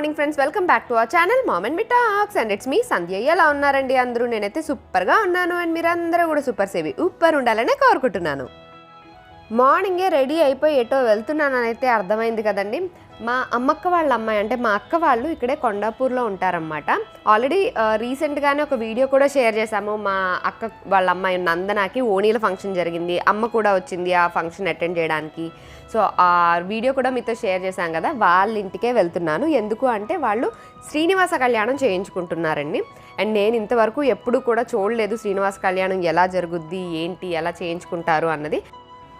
Morning friends welcome back to our channel mom and me talks. And it's me Sandhya. ఎలా ఉన్నారండి అందరూ? నేనైతే సూపర్గా ఉన్నాను అండ్ మీరందరూ కూడా సూపర్ సేవి సూపర్ ఉండాలనే కోరుకుంటున్నాను. మార్నింగే రెడీ అయిపోయి ఎటో వెళ్తున్నానని అయితే అర్థమైంది కదండి. మా అమ్మక్క వాళ్ళ అమ్మాయి అంటే మా అక్క వాళ్ళు ఇక్కడే కొండాపూర్లో ఉంటారన్నమాట. ఆల్రెడీ రీసెంట్గానే ఒక వీడియో కూడా షేర్ చేశాము. మా అక్క వాళ్ళ అమ్మాయి నందనాకి ఓణీల ఫంక్షన్ జరిగింది. అమ్మ కూడా వచ్చింది ఆ ఫంక్షన్ అటెండ్ చేయడానికి. సో ఆ వీడియో కూడా మీతో షేర్ చేశాం కదా. వాళ్ళ ఇంటికే వెళ్తున్నాను. ఎందుకు అంటే వాళ్ళు శ్రీనివాస కళ్యాణం చేయించుకుంటున్నారండి. అండ్ నేను ఇంతవరకు ఎప్పుడు కూడా చూడలేదు శ్రీనివాస కళ్యాణం ఎలా జరుగుద్ది ఏంటి ఎలా చేయించుకుంటారు అన్నది.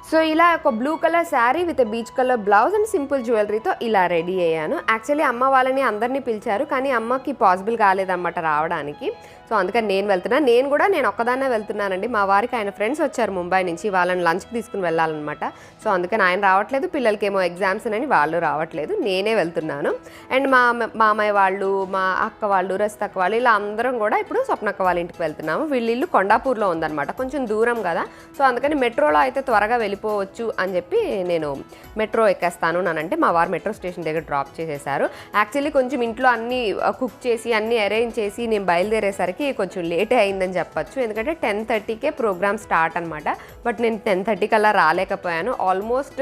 సో ఇలా ఒక blue colour sari with peach colour blouse and simple జ్యువెలరీతో ఇలా రెడీ అయ్యాను. యాక్చువల్లీ అమ్మ వాళ్ళని అందరినీ పిలిచారు కానీ అమ్మకి పాసిబుల్ కాలేదన్నమాట రావడానికి. సో అందుకని నేను వెళ్తున్నాను నేను కూడా నేను ఒక్కదాన్నే వెళ్తున్నానండి. మా వారికి ఆయన ఫ్రెండ్స్ వచ్చారు ముంబై నుంచి. వాళ్ళని లంచ్కి తీసుకుని వెళ్ళాలన్నమాట. సో అందుకని ఆయన రావట్లేదు. పిల్లలకి ఏమో ఎగ్జామ్స్ అని వాళ్ళు రావట్లేదు. నేనే వెళ్తున్నాను. అండ్ మా మామయ్య వాళ్ళు మా అక్క వాళ్ళు రస్తక్క వాళ్ళు ఇలా అందరం కూడా ఇప్పుడు స్వప్నక్క వాళ్ళ ఇంటికి వెళ్తున్నాము. వీళ్ళ ఇల్లు కొండాపూర్లో ఉందన్నమాట. కొంచెం దూరం కదా. సో అందుకని మెట్రోలో అయితే త్వరగా వెళ్ళిపోవచ్చు అని చెప్పి నేను మెట్రో ఎక్కేస్తాను నానంటే మా వారు మెట్రో స్టేషన్ దగ్గర డ్రాప్ చేసేసారు యాక్చువల్లీ కొంచెం ఇంట్లో అన్నీ కుక్ చేసి అన్నీ అరేంజ్ చేసి నేను బయలుదేరేసరికి కొంచెం లేటే అయిందని చెప్పొచ్చు. ఎందుకంటే టెన్ థర్టీకే ప్రోగ్రామ్ స్టార్ట్ అనమాట బట్ నేను టెన్ థర్టీకి అలా రాలేకపోయాను. ఆల్మోస్ట్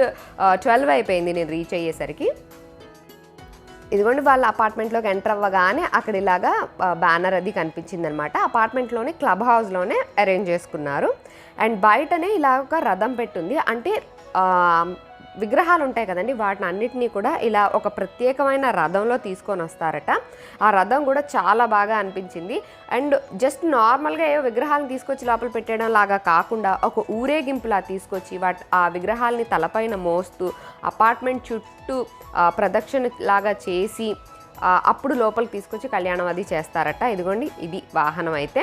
ట్వెల్వ్ అయిపోయింది నేను రీచ్ అయ్యేసరికి. ఇదిగోండి వాళ్ళ అపార్ట్మెంట్లోకి ఎంటర్ అవ్వగానే అక్కడ ఇలాగా బ్యానర్ అది కనిపించిందనమాట అపార్ట్మెంట్లోనే క్లబ్ హౌస్లోనే అరేంజ్ చేసుకున్నారు. అండ్ బయటనే ఇలా ఒక రథం పెట్టుంది. అంటే విగ్రహాలు ఉంటాయి కదండి వాటిని అన్నిటినీ కూడా ఇలా ఒక ప్రత్యేకమైన రథంలో తీసుకొని వస్తారట. ఆ రథం కూడా చాలా బాగా అనిపించింది. అండ్ జస్ట్ నార్మల్గా ఏవో విగ్రహాలను తీసుకొచ్చి లోపల పెట్టడం లాగా కాకుండా ఒక ఊరేగింపులా తీసుకొచ్చి వాటి ఆ విగ్రహాలని తలపైన మోస్తూ అపార్ట్మెంట్ చుట్టూ ప్రదక్షిణ లాగా చేసి అప్పుడు లోపలికి తీసుకొచ్చి కళ్యాణం అది చేస్తారట. ఇదిగోండి ఇది వాహనం అయితే.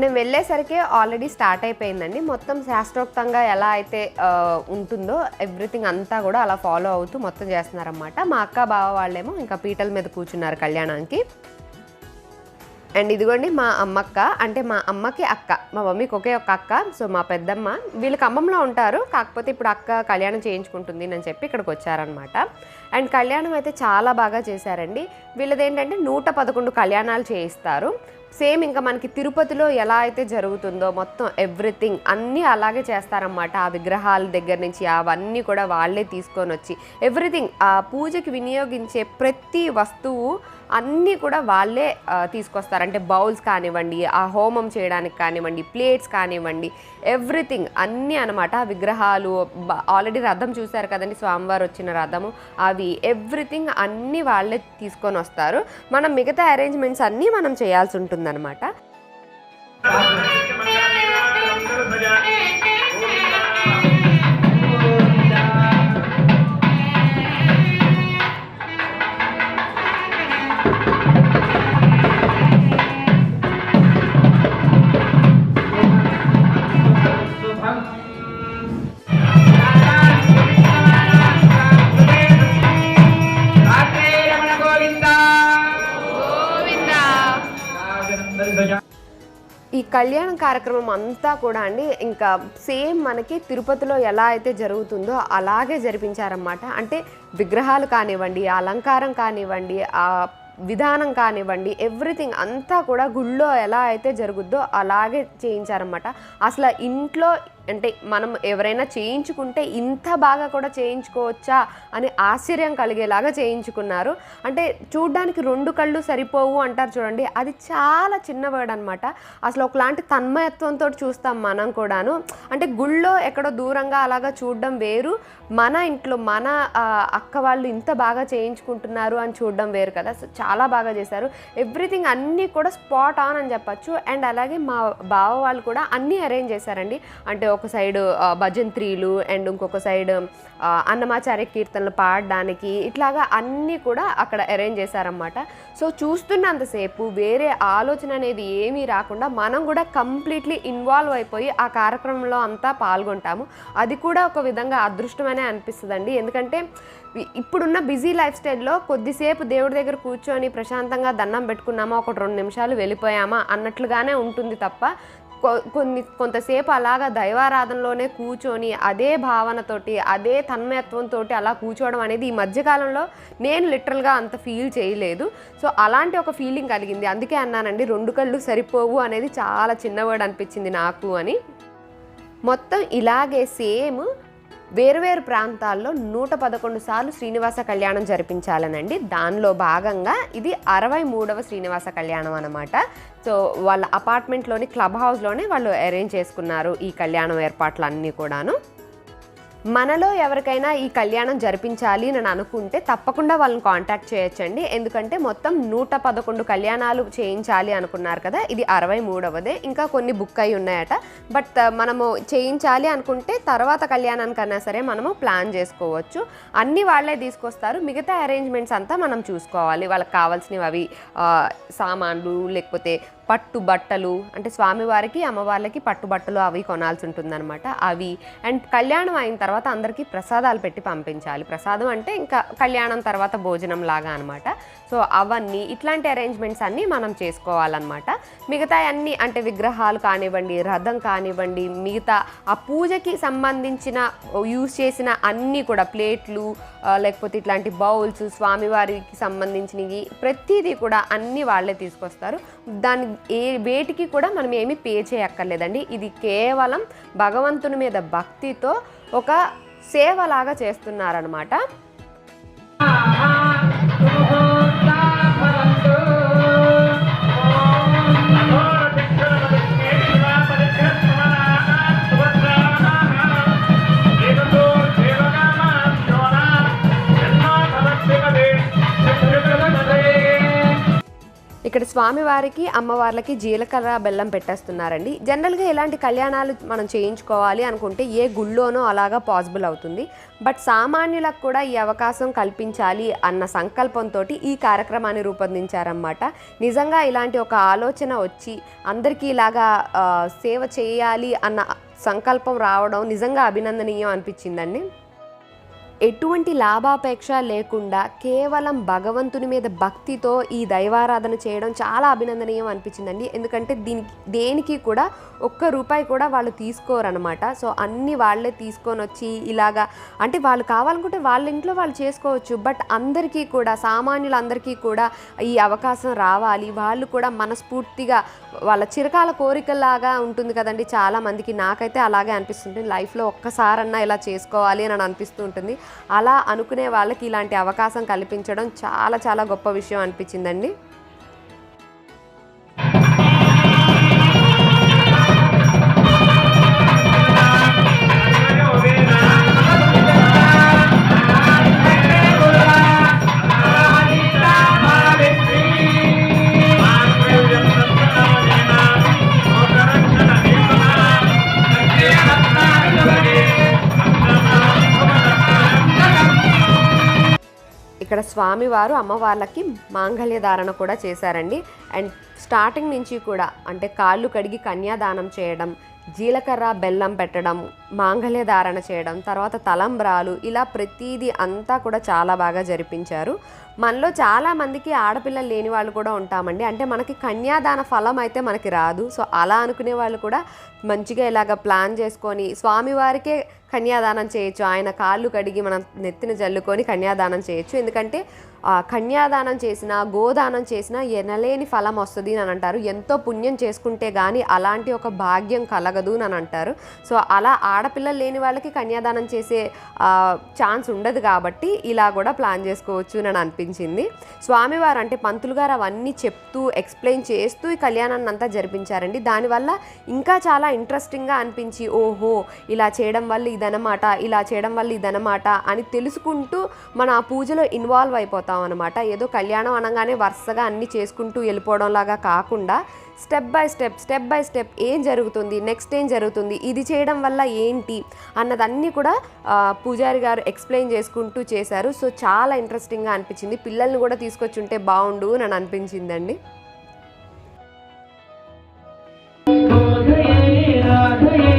నేను వెళ్ళేసరికి ఆల్రెడీ స్టార్ట్ అయిపోయిందండి. మొత్తం శాస్త్రోక్తంగా ఎలా అయితే ఉంటుందో ఎవ్రీథింగ్ అంతా కూడా అలా ఫాలో అవుతూ మొత్తం చేస్తున్నారనమాట మా అక్క బావ వాళ్ళేమో ఇంకా పీటల మీద కూర్చున్నారు కళ్యాణానికి. అండ్ ఇదిగోండి మా అమ్మక్క అంటే మా అమ్మకి అక్క మా మమ్మీకి ఒకే ఒక అక్క సో మా పెద్దమ్మ వీళ్ళు ఖమ్మంలో ఉంటారు కాకపోతే ఇప్పుడు అక్క కళ్యాణం చేయించుకుంటుంది అని చెప్పి ఇక్కడికి వచ్చారనమాట అండ్ కళ్యాణం అయితే చాలా బాగా చేశారండి. వీళ్ళది ఏంటంటే నూట పదకొండు కళ్యాణాలు చేయిస్తారు. సేమ్ ఇంకా మనకి తిరుపతిలో ఎలా అయితే జరుగుతుందో మొత్తం ఎవ్రీథింగ్ అన్నీ అలాగే చేస్తారన్నమాట. ఆ విగ్రహాల దగ్గర నుంచి అవన్నీ కూడా వాళ్ళే తీసుకొని వచ్చి ఎవ్రీథింగ్ ఆ పూజకి వినియోగించే ప్రతి వస్తువు అన్నీ కూడా వాళ్ళే తీసుకొస్తారు. అంటే బౌల్స్ కానివ్వండి ఆ హోమం చేయడానికి కానివ్వండి ప్లేట్స్ కానివ్వండి ఎవ్రీథింగ్ అన్నీ అనమాట విగ్రహాలు ఆల్రెడీ రథం చూశారు కదండి స్వామివారు వచ్చిన రథము అవి ఎవ్రీథింగ్ అన్నీ వాళ్ళే తీసుకొని వస్తారు. మనం మిగతా అరేంజ్మెంట్స్ అన్నీ మనం చేయాల్సి ఉంటుందన్నమాట. కళ్యాణ కార్యక్రమం అంతా కూడా అండి ఇంకా సేమ్ మనకి తిరుపతిలో ఎలా అయితే జరుగుతుందో అలాగే జరిపించారన్నమాట. అంటే విగ్రహాలు కానివ్వండి ఆ అలంకారం కానివ్వండి ఆ విధానం కానివ్వండి ఎవ్రీథింగ్ అంతా కూడా గుళ్ళో ఎలా అయితే జరుగుద్దో అలాగే చేయించారన్నమాట. అసలు ఇంట్లో అంటే మనం ఎవరైనా చేయించుకుంటే ఇంత బాగా కూడా చేయించుకోవచ్చా అని ఆశ్చర్యం కలిగేలాగా చేయించుకున్నారు. అంటే చూడ్డానికి రెండు కళ్ళు సరిపోవు అంటారు చూడండి. అది చాలా చిన్న వర్డ్ అనమాట అసలు ఒకలాంటి తన్మయత్వంతో చూస్తాం మనం కూడాను. అంటే గుళ్ళో ఎక్కడో దూరంగా అలాగా చూడడం వేరు. మన ఇంట్లో మన అక్క వాళ్ళు ఇంత బాగా చేయించుకుంటున్నారు అని చూడడం వేరు కదా. సో చాలా బాగా చేశారు. ఎవ్రీథింగ్ అన్నీ కూడా స్పాట్ ఆన్ అని చెప్పచ్చు. అండ్ అలాగే మా బావ వాళ్ళు కూడా అన్నీ అరేంజ్ చేశారండి. అంటే ఒక సైడ్ భజంత్రీలు అండ్ ఇంకొక సైడ్ అన్నమాచార్య కీర్తనలు పాడడానికి ఇట్లాగా అన్నీ కూడా అక్కడ అరేంజ్ చేశారన్నమాట. సో చూస్తున్నంతసేపు వేరే ఆలోచన అనేది ఏమీ రాకుండా మనం కూడా కంప్లీట్లీ ఇన్వాల్వ్ అయిపోయి ఆ కార్యక్రమంలో అంతా పాల్గొంటాము. అది కూడా ఒక విధంగా అదృష్టమనే అనిపిస్తుందండి. ఎందుకంటే ఇప్పుడున్న బిజీ లైఫ్ స్టైల్లో కొద్దిసేపు దేవుడి దగ్గర కూర్చొని ప్రశాంతంగా దండం పెట్టుకున్నామా ఒక రెండు నిమిషాలు వెళ్ళిపోయామా అన్నట్లుగానే ఉంటుంది తప్ప కొన్ని కొంతసేపు అలాగా దైవారాధనలోనే కూర్చొని అదే భావనతోటి అదే తన్మయత్వంతో అలా కూర్చోవడం అనేది ఈ మధ్యకాలంలో నేను లిటరల్గా అంత ఫీల్ చేయలేదు. సో అలాంటి ఒక ఫీలింగ్ కలిగింది. అందుకే అన్నానండి రెండు కళ్ళు సరిపోవు అనేది చాలా చిన్న వర్డ్ అనిపించింది నాకు అని. మొత్తం ఇలాగే సేమ్ వేరువేరు ప్రాంతాల్లో నూట పదకొండు సార్లు శ్రీనివాస కళ్యాణం జరిపించాలనండి. దానిలో భాగంగా ఇది అరవై మూడవ శ్రీనివాస కళ్యాణం అనమాట సో వాళ్ళ అపార్ట్మెంట్లోని క్లబ్ హౌస్లోనే వాళ్ళు అరేంజ్ చేసుకున్నారు ఈ కళ్యాణం ఏర్పాట్లన్నీ కూడాను. మనలో ఎవరికైనా ఈ కళ్యాణం జరిపించాలి అని అనుకుంటే తప్పకుండా వాళ్ళని కాంటాక్ట్ చేయొచ్చండి. ఎందుకంటే మొత్తం నూట పదకొండు కళ్యాణాలు చేయించాలి అనుకున్నారు కదా ఇది అరవై మూడవదే. ఇంకా కొన్ని బుక్ అయి ఉన్నాయట. బట్ uh, మనము చేయించాలి అనుకుంటే తర్వాత కళ్యాణానికన్నా సరే మనము ప్లాన్ చేసుకోవచ్చు. అన్ని వాళ్ళే తీసుకొస్తారు. మిగతా అరేంజ్మెంట్స్ అంతా మనం చూసుకోవాలి. వాళ్ళకి కావాల్సినవి అవి uh, సామాన్లు లేకపోతే పట్టు బట్టలు అంటే స్వామివారికి అమ్మవార్లకి పట్టు బట్టలు అవి కొనాల్సి ఉంటుందన్నమాట. అవి అండ్ కళ్యాణం అయిన తర్వాత అందరికీ ప్రసాదాలు పెట్టి పంపించాలి. ప్రసాదం అంటే ఇంకా కళ్యాణం తర్వాత భోజనం లాగా అనమాట సో అవన్నీ ఇట్లాంటి అరేంజ్మెంట్స్ అన్నీ మనం చేసుకోవాలన్నమాట. మిగతా అన్నీ అంటే విగ్రహాలు కానివ్వండి రథం కానివ్వండి మిగతా ఆ పూజకి సంబంధించిన యూజ్ చేసిన అన్నీ కూడా ప్లేట్లు లేకపోతే ఇట్లాంటి బౌల్స్ స్వామివారికి సంబంధించినవి ప్రతిదీ కూడా అన్నీ వాళ్ళే తీసుకొస్తారు. దాని ఏ వేటికి కూడా మనం ఏమీ పే చేయక్కర్లేదండి. ఇది కేవలం భగవంతుని మీద భక్తితో ఒక సేవలాగా చేస్తున్నారనమాట స్వామివారికి అమ్మవార్లకి జీలకర్ర బెల్లం పెట్టేస్తున్నారండి. జనరల్గా ఇలాంటి కళ్యాణాలు మనం చేయించుకోవాలి అనుకుంటే ఏ గుళ్ళోనో అలాగా పాసిబుల్ అవుతుంది. బట్ సామాన్యులకు కూడా ఈ అవకాశం కల్పించాలి అన్న సంకల్పంతో ఈ కార్యక్రమాన్ని రూపొందించారన్నమాట. నిజంగా ఇలాంటి ఒక ఆలోచన వచ్చి అందరికీ ఇలాగా సేవ చేయాలి అన్న సంకల్పం రావడం నిజంగా అభినందనీయం అనిపించిందండి. ఎటువంటి లాభాపేక్ష లేకుండా కేవలం భగవంతుని మీద భక్తితో ఈ దైవారాధన చేయడం చాలా అభినందనీయం అనిపించిందండి. ఎందుకంటే దీనికి దేనికి కూడా ఒక్క రూపాయి కూడా వాళ్ళు తీసుకోరనమాట సో అన్ని వాళ్ళే తీసుకొని వచ్చి ఇలాగా అంటే వాళ్ళు కావాలనుకుంటే వాళ్ళ ఇంట్లో వాళ్ళు చేసుకోవచ్చు. బట్ అందరికీ కూడా సామాన్యులందరికీ కూడా ఈ అవకాశం రావాలి. వాళ్ళు కూడా మనస్ఫూర్తిగా వాళ్ళ చిరకాల కోరికలాగా ఉంటుంది కదండి చాలా మందికి. నాకైతే అలాగే అనిపిస్తుంది లైఫ్లో ఒక్కసారన్నా ఇలా చేసుకోవాలి అని అనిపిస్తూ ఉంటుంది. అలా అనుకునే వాళ్ళకి ఇలాంటి అవకాశం కల్పించడం చాలా చాలా గొప్ప విషయం అనిపించిందండి. ఇక్కడ స్వామివారు అమ్మవార్లకి మాంగళ్య ధారణ కూడా చేశారండి. అండ్ స్టార్టింగ్ నుంచి కూడా అంటే కాళ్ళు కడిగి కన్యాదానం చేయడం జీలకర్ర బెల్లం పెట్టడం మాంగళ్య ధారణ చేయడం తర్వాత తలంబ్రాలు ఇలా ప్రతిదీ అంతా కూడా చాలా బాగా జరిపించారు. మనలో చాలామందికి ఆడపిల్ల ఆడపిల్లలు లేని వాళ్ళు కూడా ఉంటామండి. అంటే మనకి కన్యాదాన ఫలం అయితే మనకి రాదు. సో అలా అనుకునే వాళ్ళు కూడా మంచిగా ఇలాగ ప్లాన్ చేసుకొని స్వామివారికే కన్యాదానం చేయొచ్చు. ఆయన కాళ్ళు కడిగి మనం నెత్తిన జల్లుకొని కన్యాదానం చేయొచ్చు. ఎందుకంటే కన్యాదానం చేసిన గోదానం చేసినా ఎనలేని ఫలం వస్తుంది అని అంటారు. ఎంతో పుణ్యం చేసుకుంటే కానీ అలాంటి ఒక భాగ్యం కలగదు అని అంటారు. సో అలా ఆడపిల్లలు లేని వాళ్ళకి కన్యాదానం చేసే ఛాన్స్ ఉండదు కాబట్టి ఇలా కూడా ప్లాన్ చేసుకోవచ్చు అని అనిపించింది. స్వామివారు అంటే పంతులు గారు అవన్నీ చెప్తూ ఎక్స్ప్లెయిన్ చేస్తూ ఈ కళ్యాణాన్ని అంతా జరిపించారండి. దానివల్ల ఇంకా చాలా ఇంట్రెస్టింగ్గా అనిపించి ఓహో ఇలా చేయడం వల్ల ఇదనమాట ఇలా చేయడం వల్ల ఇదనమాట అని తెలుసుకుంటూ మన ఆ పూజలో ఇన్వాల్వ్ అయిపోతాం. అనమాట ఏదో కళ్యాణం అనగానే వరుసగా అన్నీ చేసుకుంటూ వెళ్ళిపోవడం లాగా కాకుండా step by step step by step ఏం జరుగుతుంది నెక్స్ట్ ఏం జరుగుతుంది ఇది చేయడం వల్ల ఏంటి అన్నదన్నీ కూడా పూజారి గారు ఎక్స్ప్లెయిన్ చేసుకుంటూ చేశారు సో చాలా ఇంట్రెస్టింగ్గా అనిపించింది పిల్లల్ని కూడా తీసుకొచ్చి ఉంటే బాగుండు అని అనిపించిందండి రాధయే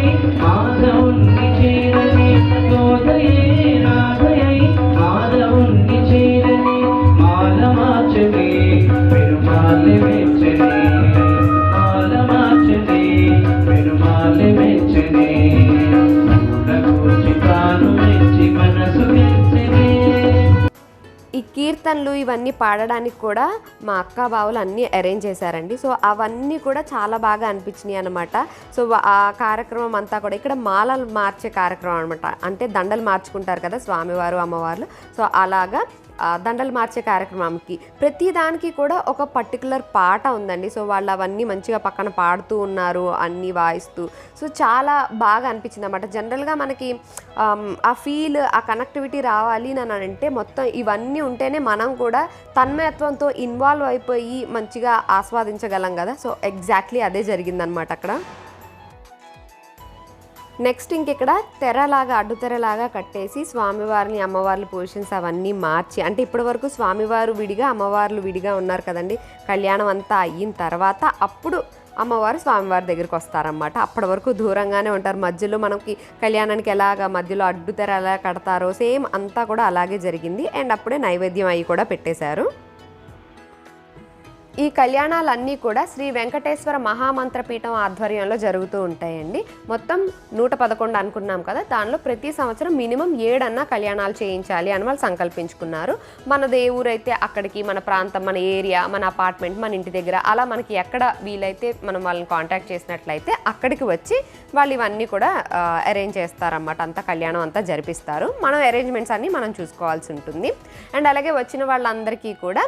కీర్తనలు ఇవన్నీ పాడడానికి కూడా మా అక్క బావులు అన్నీ అరేంజ్ చేశారండి. సో అవన్నీ కూడా చాలా బాగా అనిపించినాయి అనమాట సో ఆ కార్యక్రమం అంతా కూడా ఇక్కడ మాలలు మార్చే కార్యక్రమం అనమాట అంటే దండలు మార్చుకుంటారు కదా స్వామివారు అమ్మవార్లు. సో అలాగా దండలు మార్చే కార్యక్రమంకి ప్రతి దానికి కూడా ఒక పర్టికులర్ పాట ఉందండి. సో వాళ్ళు అవన్నీ మంచిగా పక్కన పాడుతూ ఉన్నారు అన్నీ వాయిస్తూ. సో చాలా బాగా అనిపించింది అనమాట జనరల్గా మనకి ఆ ఫీల్ ఆ కనెక్టివిటీ రావాలి అని అంటే మొత్తం ఇవన్నీ ఉంటేనే మనం కూడా తన్మయత్వంతో ఇన్వాల్వ్ అయిపోయి మంచిగా ఆస్వాదించగలం కదా. సో ఎగ్జాక్ట్లీ అదే జరిగిందనమాట అక్కడ. నెక్స్ట్ ఇంకెక్కడ తెరలాగా అడ్డుతెరలాగా కట్టేసి స్వామివారిని అమ్మవార్ల పొజిషన్స్ అవన్నీ మార్చి అంటే ఇప్పటి వరకు స్వామివారు విడిగా అమ్మవార్లు విడిగా ఉన్నారు కదండి. కళ్యాణం అంతా అయిన తర్వాత అప్పుడు అమ్మవారు స్వామివారి దగ్గరికి వస్తారన్నమాట. అప్పటి వరకు దూరంగానే ఉంటారు. మధ్యలో మనకి కళ్యాణానికి ఎలాగ మధ్యలో అడ్డు తెర ఎలా కడతారో సేమ్ అంతా కూడా అలాగే జరిగింది. అండ్ అప్పుడే నైవేద్యం అవి కూడా పెట్టేశారు. ఈ కళ్యాణాలన్నీ కూడా శ్రీ వెంకటేశ్వర మహామంత్రపీఠం ఆధ్వర్యంలో జరుగుతూ ఉంటాయండి. మొత్తం నూట పదకొండు అనుకున్నాం కదా దానిలో ప్రతి సంవత్సరం మినిమం ఏడన్నా కళ్యాణాలు చేయించాలి అని వాళ్ళు సంకల్పించుకున్నారు. మన ఏ ఊరైతే అక్కడికి మన ప్రాంతం మన ఏరియా మన అపార్ట్మెంట్ మన ఇంటి దగ్గర అలా మనకి ఎక్కడ వీలైతే మనం వాళ్ళని కాంటాక్ట్ చేసినట్లయితే అక్కడికి వచ్చి వాళ్ళు ఇవన్నీ కూడా అరేంజ్ చేస్తారన్నమాట. అంతా కళ్యాణం అంతా జరిపిస్తారు. మనం అరేంజ్మెంట్స్ అన్నీ మనం చూసుకోవాల్సి ఉంటుంది. అండ్ అలాగే వచ్చిన వాళ్ళందరికీ కూడా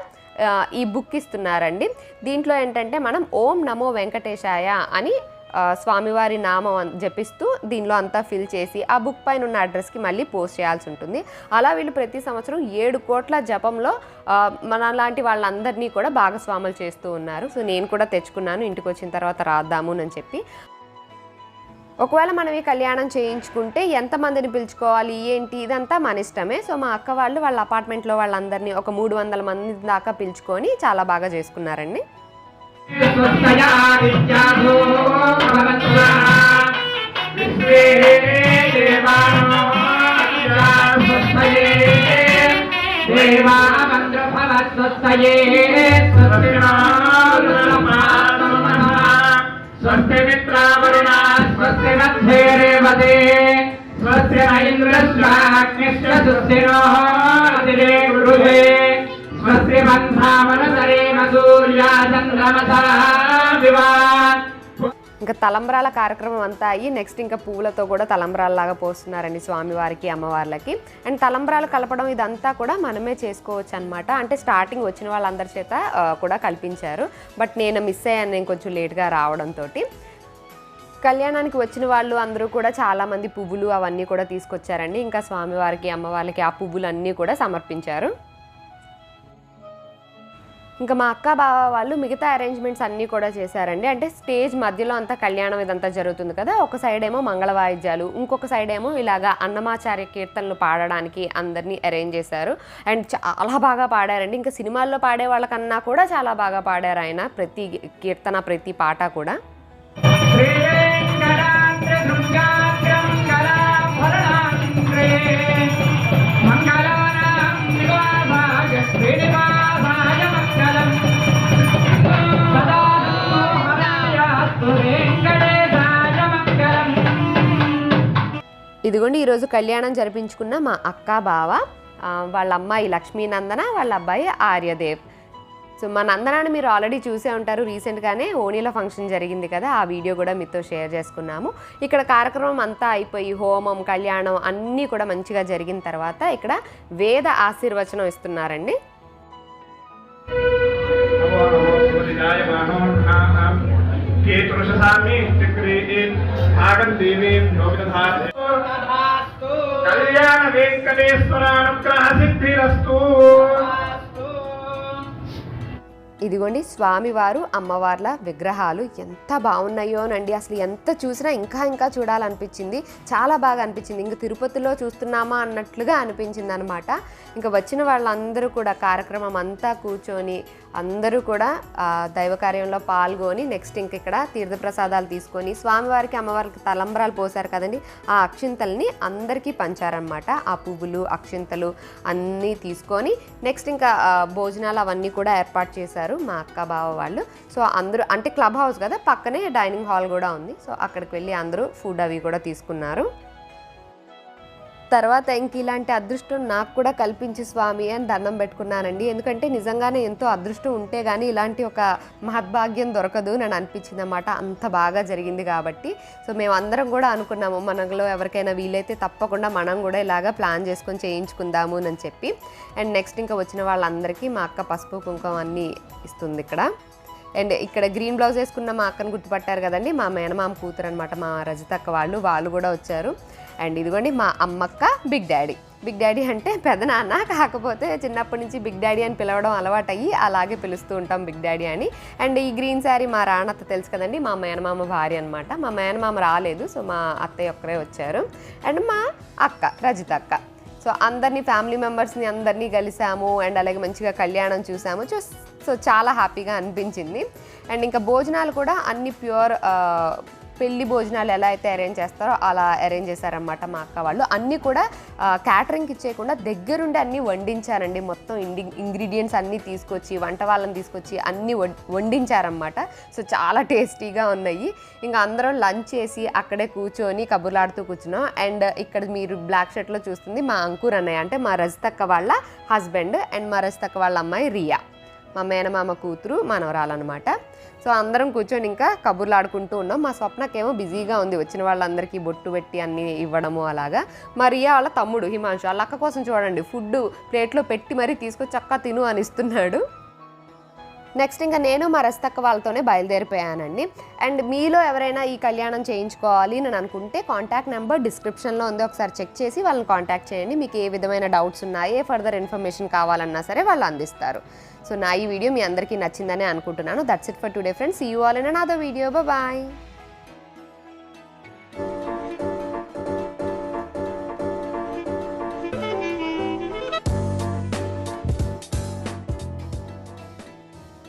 ఈ బుక్ ఇస్తున్నారండి. దీంట్లో ఏంటంటే మనం ఓం నమో వెంకటేశాయ అని స్వామివారి నామం జపిస్తూ దీనిలో అంతా ఫిల్ చేసి ఆ బుక్ పైన ఉన్న అడ్రస్కి మళ్ళీ పోస్ట్ చేయాల్సి ఉంటుంది. అలా వీళ్ళు ప్రతి సంవత్సరం ఏడు కోట్ల జపంలో మన లాంటి వాళ్ళందరినీ కూడా భాగస్వాములు చేస్తూ ఉన్నారు. సో నేను కూడా తెచ్చుకున్నాను ఇంటికి వచ్చిన తర్వాత రాద్దాము అని చెప్పి. ఒకవేళ మనం ఈ కళ్యాణం చేయించుకుంటే ఎంతమందిని పిలుచుకోవాలి ఏంటి ఇదంతా మన ఇష్టమే. సో మా అక్క వాళ్ళు వాళ్ళ అపార్ట్మెంట్లో వాళ్ళందరినీ ఒక మూడు వందల మంది దాకా పిలుచుకొని చాలా బాగా చేసుకున్నారండి. స్వస్తయే దేవా మంత్ర స్వస్తి స్వస్తి గృహే స్వస్తి సూర్యా చంద్రమసా వివా ఇంకా తలంబ్రాల కార్యక్రమం అంతా అయ్యి నెక్స్ట్ ఇంకా పువ్వులతో కూడా తలంబ్రాలలాగా పోస్తున్నారండి స్వామివారికి అమ్మవార్లకి. అండ్ తలంబ్రాలు కలపడం ఇదంతా కూడా మనమే చేసుకోవచ్చు అనమాట అంటే స్టార్టింగ్ వచ్చిన వాళ్ళందరి చేత కూడా కల్పించారు. బట్ నేను మిస్ అయ్యాను నేను కొంచెం లేట్గా రావడంతో కళ్యాణానికి వచ్చిన వాళ్ళు అందరూ కూడా చాలామంది పువ్వులు అవన్నీ కూడా తీసుకొచ్చారండి. ఇంకా స్వామివారికి అమ్మవారికి ఆ పువ్వులు అన్నీ కూడా సమర్పించారు. ఇంకా మా అక్క బావ వాళ్ళు మిగతా అరేంజ్మెంట్స్ అన్నీ కూడా చేశారండి. అంటే స్టేజ్ మధ్యలో అంతా కళ్యాణం ఇదంతా జరుగుతుంది కదా. ఒక సైడ్ ఏమో మంగళ వాయిద్యాలు ఇంకొక సైడ్ ఏమో ఇలాగా అన్నమాచార్య కీర్తనలు పాడడానికి అందరినీ అరేంజ్ చేశారు. అండ్ చాలా బాగా పాడారండి. ఇంకా సినిమాల్లో పాడే వాళ్ళకన్నా కూడా చాలా బాగా పాడారు ఆయన. ప్రతి కీర్తన ప్రతి పాట కూడా. ఇదిగోండి ఈరోజు కళ్యాణం జరిపించుకున్న మా అక్క బావ వాళ్ళ అమ్మాయి లక్ష్మీనందన వాళ్ళ అబ్బాయి ఆర్యదేవ్. సో మా నందనాన్ని మీరు ఆల్రెడీ చూసే ఉంటారు. రీసెంట్గానే ఓణీలో ఫంక్షన్ జరిగింది కదా ఆ వీడియో కూడా మీతో షేర్ చేసుకున్నాము. ఇక్కడ కార్యక్రమం అంతా అయిపోయి హోమం కళ్యాణం అన్నీ కూడా మంచిగా జరిగిన తర్వాత ఇక్కడ వేద ఆశీర్వచనం ఇస్తున్నారండి. కళ్యాణ వెంకటేశ్వరానుగ్రహ సిద్ధిరస్తు. ఇదిగోండి స్వామివారు అమ్మవార్ల విగ్రహాలు ఎంత బాగున్నాయోనండి. అసలు ఎంత చూసినా ఇంకా ఇంకా చూడాలనిపించింది. చాలా బాగా అనిపించింది. ఇంక తిరుపతిలో చూస్తున్నామా అన్నట్లుగా అనిపించింది అనమాట ఇంకా వచ్చిన వాళ్ళందరూ కూడా కార్యక్రమం అంతా కూర్చొని అందరూ కూడా దైవ కార్యంలో పాల్గొని నెక్స్ట్ ఇంక ఇక్కడ తీర్థప్రసాదాలు తీసుకొని స్వామివారికి అమ్మవారికి తలంబ్రాలు పోసారు కదండి. ఆ అక్షింతల్ని అందరికీ పంచారనమాట. ఆ పువ్వులు అక్షింతలు అన్నీ తీసుకొని నెక్స్ట్ ఇంకా భోజనాలు అవన్నీ కూడా ఏర్పాటు చేశారు. మా అక్క బావ వాళ్ళు. సో అందరూ అంటే క్లబ్ హౌస్ కదా పక్కనే డైనింగ్ హాల్ కూడా ఉంది. సో అక్కడికి వెళ్ళి అందరూ ఫుడ్ అవి కూడా తీసుకున్నారు. తర్వాత ఇంక ఇలాంటి అదృష్టం నాకు కూడా కల్పించి స్వామి అని దండం పెట్టుకున్నానండి. ఎందుకంటే నిజంగానే ఎంతో అదృష్టం ఉంటే కానీ ఇలాంటి ఒక మహద్భాగ్యం దొరకదు అని అనిపించింది అనమాట అంత బాగా జరిగింది కాబట్టి. సో మేము అందరం కూడా అనుకున్నాము మనలో ఎవరికైనా వీలైతే తప్పకుండా మనం కూడా ఇలాగా ప్లాన్ చేసుకొని చేయించుకుందాము అని చెప్పి. అండ్ నెక్స్ట్ ఇంకా వచ్చిన వాళ్ళందరికీ మా అక్క పసుపు కుంకుమ అన్నీ ఇస్తుంది ఇక్కడ. అండ్ ఇక్కడ గ్రీన్ బ్లౌజ్ వేసుకున్న మా అక్కను గుర్తుపట్టారు కదండి మా మేనమామ కూతురు అనమాట మా రజితక్క వాళ్ళు వాళ్ళు కూడా వచ్చారు. అండ్ ఇదిగోండి మా అమ్మక్క బిగ్ డాడీ. బిగ్ డాడీ అంటే పెద్ద నాన్న కాకపోతే చిన్నప్పటి నుంచి బిగ్ డాడీ అని పిలవడం అలవాటయ్యి అలాగే పిలుస్తూ ఉంటాం బిగ్ డాడీ అని. అండ్ ఈ గ్రీన్ శారీ మా రాణత్త తెలుసు కదండి మా మేనమామ భార్య అనమాట మా మేనమామ రాలేదు సో మా అత్తయ్య ఒక్కరే వచ్చారు. అండ్ మా అక్క రజిత అక్క. సో అందరినీ ఫ్యామిలీ మెంబర్స్ని అందరినీ కలిసాము అండ్ అలాగే మంచిగా కళ్యాణం చూసాము. చూ సో చాలా హ్యాపీగా అనిపించింది. అండ్ ఇంకా భోజనాలు కూడా అన్ని ప్యూర్ పెళ్ళి భోజనాలు ఎలా అయితే అరేంజ్ చేస్తారో అలా అరేంజ్ చేశారనమాట మా అక్క వాళ్ళు. అన్నీ కూడా క్యాటరింగ్కి ఇచ్చేయకుండా దగ్గరుండి అన్నీ వండించారండి. మొత్తం ఇండి ఇంగ్రీడియంట్స్ అన్నీ తీసుకొచ్చి వంట వాళ్ళని తీసుకొచ్చి అన్నీ వండించారనమాట సో చాలా టేస్టీగా ఉన్నాయి. ఇంకా అందరం లంచ్ చేసి అక్కడే కూర్చొని కబుర్లాడుతూ కూర్చున్నాం. అండ్ ఇక్కడ మీరు బ్లాక్ షర్ట్లో చూస్తుంది మా అంకుర్ అన్నయ్య అంటే మా రజతక్క వాళ్ళ హస్బెండ్ అండ్ మా రజతక్క వాళ్ళ అమ్మాయి రియా. మా మేనమామ కూతురు మనవరాలన్నమాట. సో అందరం కూర్చొని ఇంకా కబుర్లు ఆడుకుంటూ ఉన్నాం. మా స్వప్నకేమో బిజీగా ఉంది. వచ్చిన వాళ్ళందరికీ బొట్టు పెట్టి అన్నీ ఇవ్వడము అలాగా. మరి వాళ్ళ తమ్ముడు హిమాంశు వాళ్ళ అక్క కోసం చూడండి ఫుడ్ ప్లేట్లో పెట్టి మరీ తీసుకొచ్చి చక్క తిను అని ఇస్తున్నాడు. నెక్స్ట్ ఇంకా నేను మా రస్తక్క వాళ్ళతోనే బయలుదేరిపోయానండి. అండ్ మీలో ఎవరైనా ఈ కళ్యాణం చేయించుకోవాలి అని అనుకుంటే కాంటాక్ట్ నెంబర్ డిస్క్రిప్షన్లో ఉంది. ఒకసారి చెక్ చేసి వాళ్ళని కాంటాక్ట్ చేయండి. మీకు ఏ విధమైన డౌట్స్ ఉన్నాయి ఏ ఫర్దర్ ఇన్ఫర్మేషన్ కావాలన్నా సరే వాళ్ళు అందిస్తారు. సో నా ఈ వీడియో మీ అందరికీ నచ్చిందని అనుకుంటున్నాను. That's it for today friends you all in other video bye